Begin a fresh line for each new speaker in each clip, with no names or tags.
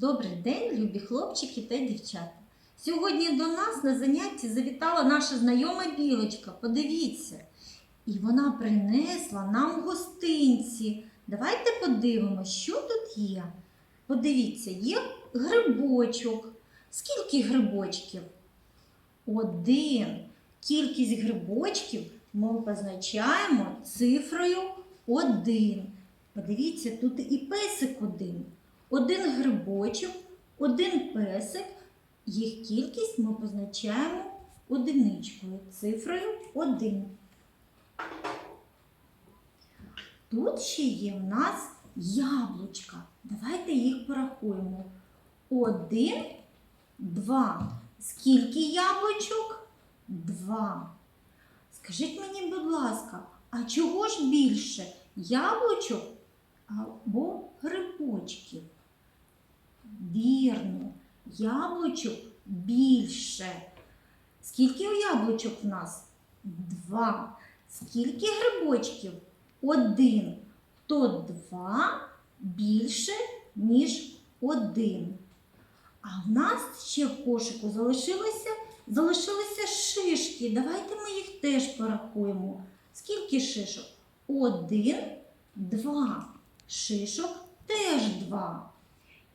Добрий день, любі хлопчики та дівчата. Сьогодні до нас на занятті завітала наша знайома білочка. Подивіться. І вона принесла нам гостинці. Давайте подивимося, що тут є. Подивіться, є грибочок. Скільки грибочків? Один. Кількість грибочків ми позначаємо цифрою один. Подивіться, тут і песик один. Один грибочок, один песик. Їх кількість ми позначаємо одиничкою, цифрою 1. Тут ще є в нас яблучка. Давайте їх порахуємо. Один, два. Скільки яблучок? Два. Скажіть мені, будь ласка, а чого ж більше? Яблучок або грибочків? Вірно, яблучок більше. Скільки у яблучок в нас? Два. Скільки грибочків? Один. То два більше, ніж один. А в нас ще в кошику залишилося, залишилися шишки. Давайте ми їх теж порахуємо. Скільки шишок? Один, два. Шишок теж два.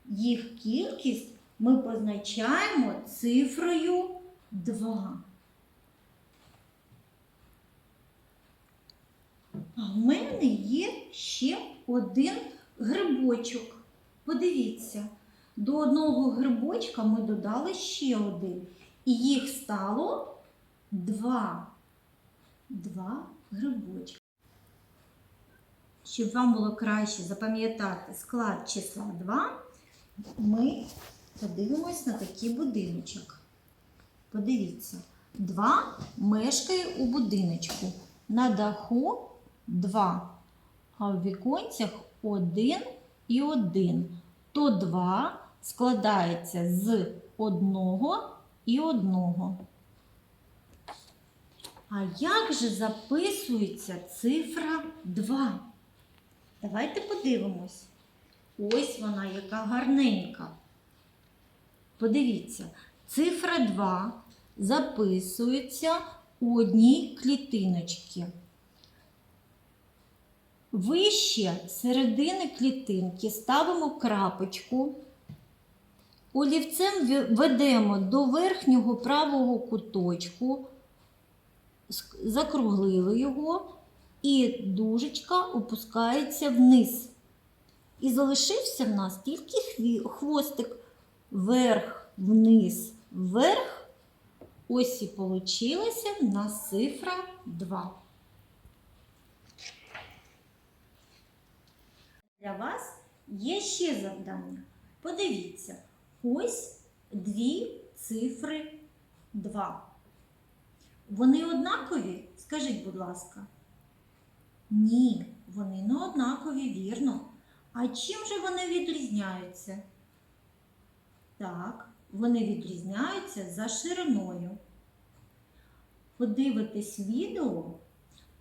Їх кількість ми позначаємо цифрою 2. А в мене є ще один грибочок. Подивіться, до одного грибочка ми додали ще один. І їх стало два. Два грибочки. Щоб вам було краще запам'ятати склад числа 2, ми подивимось на такий будиночок. Подивіться, два мешкає у будиночку. На даху два, а в віконцях один і один. То два складається з одного і одного. А як же записується цифра 2? Давайте подивимось. Ось вона, яка гарненька. Подивіться, цифра 2 записується у одній клітиночці. Вище середини клітинки ставимо крапочку. Олівцем ведемо до верхнього правого куточку, закруглили його, і дужечка опускається вниз. І залишився в нас тільки хвостик вверх, вниз, вверх. Ось і получилася в нас цифра 2. Для вас є ще завдання. Подивіться, ось дві цифри 2. Вони однакові? Скажіть, будь ласка. Ні, вони не однакові, вірно. А чим же вони відрізняються? Так, вони відрізняються за шириною. Подивитесь відео,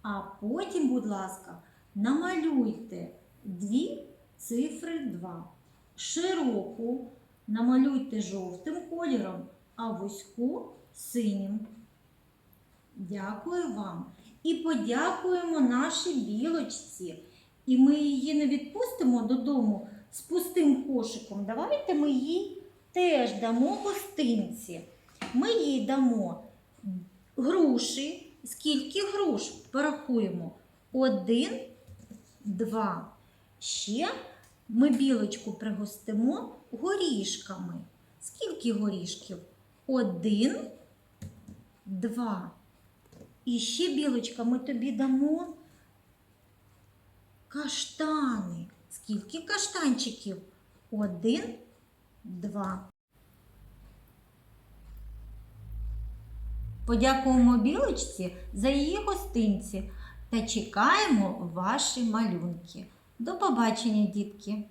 а потім, будь ласка, намалюйте дві цифри 2. Широку намалюйте жовтим кольором, а вузьку синім. Дякую вам. І подякуємо нашій білочці. І ми її не відпустимо додому з пустим кошиком. Давайте ми їй теж дамо гостинці. Ми їй дамо груші. Скільки груш? Порахуємо. Один, два. Ще ми білочку пригостимо горішками. Скільки горішків? Один, два. І ще, білочка, ми тобі дамо каштани. Скільки каштанчиків? Один, два. Подякуємо білочці за її гостинці та чекаємо ваші малюнки. До побачення, дітки!